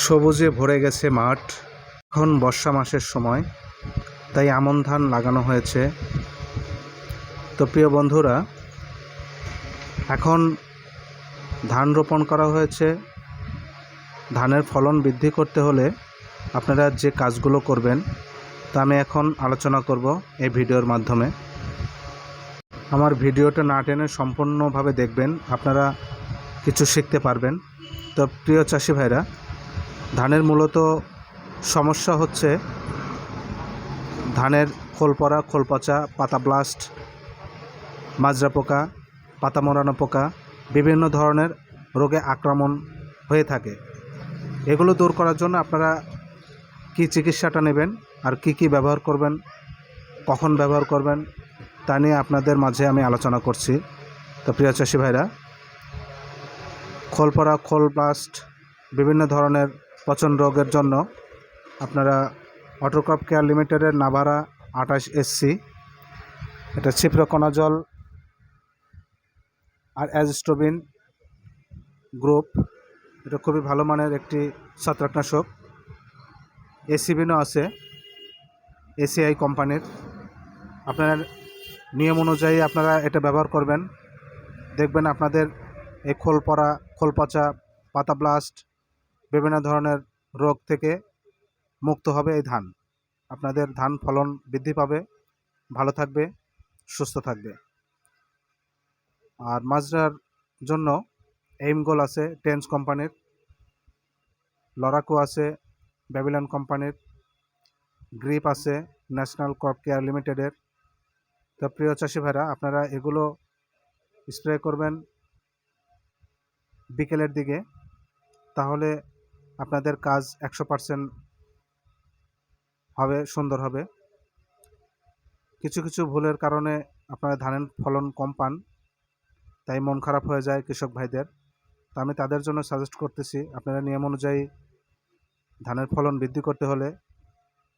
সবুজে ভরে গেছে মাঠ। এখন বর্ষা মাসের সময়, তাই আমন ধান লাগানো হয়েছে। তো প্রিয় বন্ধুরা, এখন ধান রোপণ করা হয়েছে। ধানের ফলন বৃদ্ধি করতে হলে আপনারা যে কাজগুলো করবেন, তা আমি এখন আলোচনা করব এই ভিডিওর মাধ্যমে। আমার ভিডিওটা না টেনে সম্পূর্ণভাবে দেখবেন, আপনারা কিছু শিখতে পারবেন। তো প্রিয় চাষি ভাইরা ধানের মূলত সমস্যা হচ্ছে ধানের খোল পড়া খোল পচা পাতা ব্লাস্ট মাজরা পোকা, পাতা মোড়ানো পোকা, বিভিন্ন ধরনের রোগে আক্রমণ হয়ে থাকে। এগুলো দূর করার জন্য আপনারা কি চিকিৎসাটা নেবেন আর কি কি ব্যবহার করবেন, কখন ব্যবহার করবেন, তা নিয়ে আপনাদের মাঝে আমি আলোচনা করছি। তো প্রিয় চাষি ভাইরা খোল পড়া খোল ব্লাস্ট বিভিন্ন ধরনের পচন রোগের জন্য আপনারা অটোক্রপ কেয়ার লিমিটেডের নাভারা আঠাশ এসসি, এটা ছিপ্রকণা জল আর অ্যাজস্টোবিন গ্রুপ, এটা খুবই ভালো মানের একটি ছত্রাকনাশক। এসিবিনও আছে, এসিআই কোম্পানির। আপনার নিয়ম অনুযায়ী আপনারা এটা ব্যবহার করবেন। দেখবেন আপনাদের এই খোল পড়া খোল পচা পাতা ব্লাস্ট বিভিন্ন ধরনের রোগ থেকে মুক্ত হবে এই ধান। আপনাদের ধান ফলন বৃদ্ধি পাবে, ভালো থাকবে, সুস্থ থাকবে। আর মাজরার জন্য এইমগোল আছে, টেন্স কোম্পানির, লরাকো আছে, ব্যাবিলন কোম্পানির, গ্রিপ আছে, ন্যাশনাল ক্রপ কেয়ার লিমিটেডের। তো প্রিয় চাষি ভাইরা, আপনারা এগুলো স্প্রে করবেন বিকেলের দিকে, তাহলে আপনাদের কাজ একশো পার্সেন্ট হবে, সুন্দর হবে। কিছু কিছু ভুলের কারণে আপনারা ধানের ফলন কম পান, তাই মন খারাপ হয়ে যায় কৃষক ভাইদের। তো আমি তাদের জন্য সাজেস্ট করতেছি, আপনারা নিয়ম অনুযায়ী ধানের ফলন বৃদ্ধি করতে হলে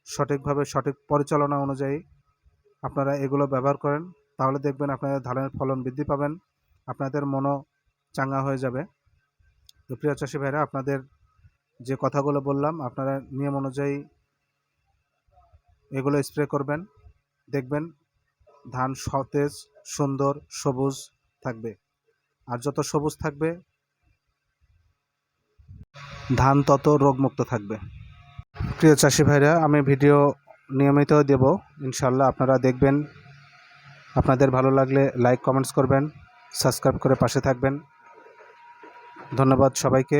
সঠিকভাবে সঠিক পরিচালনা অনুযায়ী আপনারা এগুলো ব্যবহার করেন, তাহলে দেখবেন আপনাদের ধানের ফলন বৃদ্ধি পাবেন, আপনাদের মনও চাঙ্গা হয়ে যাবে। তো প্রিয় চাষি ভাইরা, আপনাদের যে কথাগুলো বললাম, আপনারা নিয়ম অনুযায়ী এগুলো স্প্রে করবেন, দেখবেন ধান সতেজ, সুন্দর, সবুজ থাকবে। আর যত সবুজ থাকবে, ধান তত রোগমুক্ত থাকবে। প্রিয় চাষি ভাইরা, আমি ভিডিও নিয়মিত দেব ইনশাল্লাহ আপনারা দেখবেন। আপনাদের ভালো লাগলে লাইক কমেন্টস করবেন সাবস্ক্রাইব করে পাশে থাকবেন। ধন্যবাদ সবাইকে।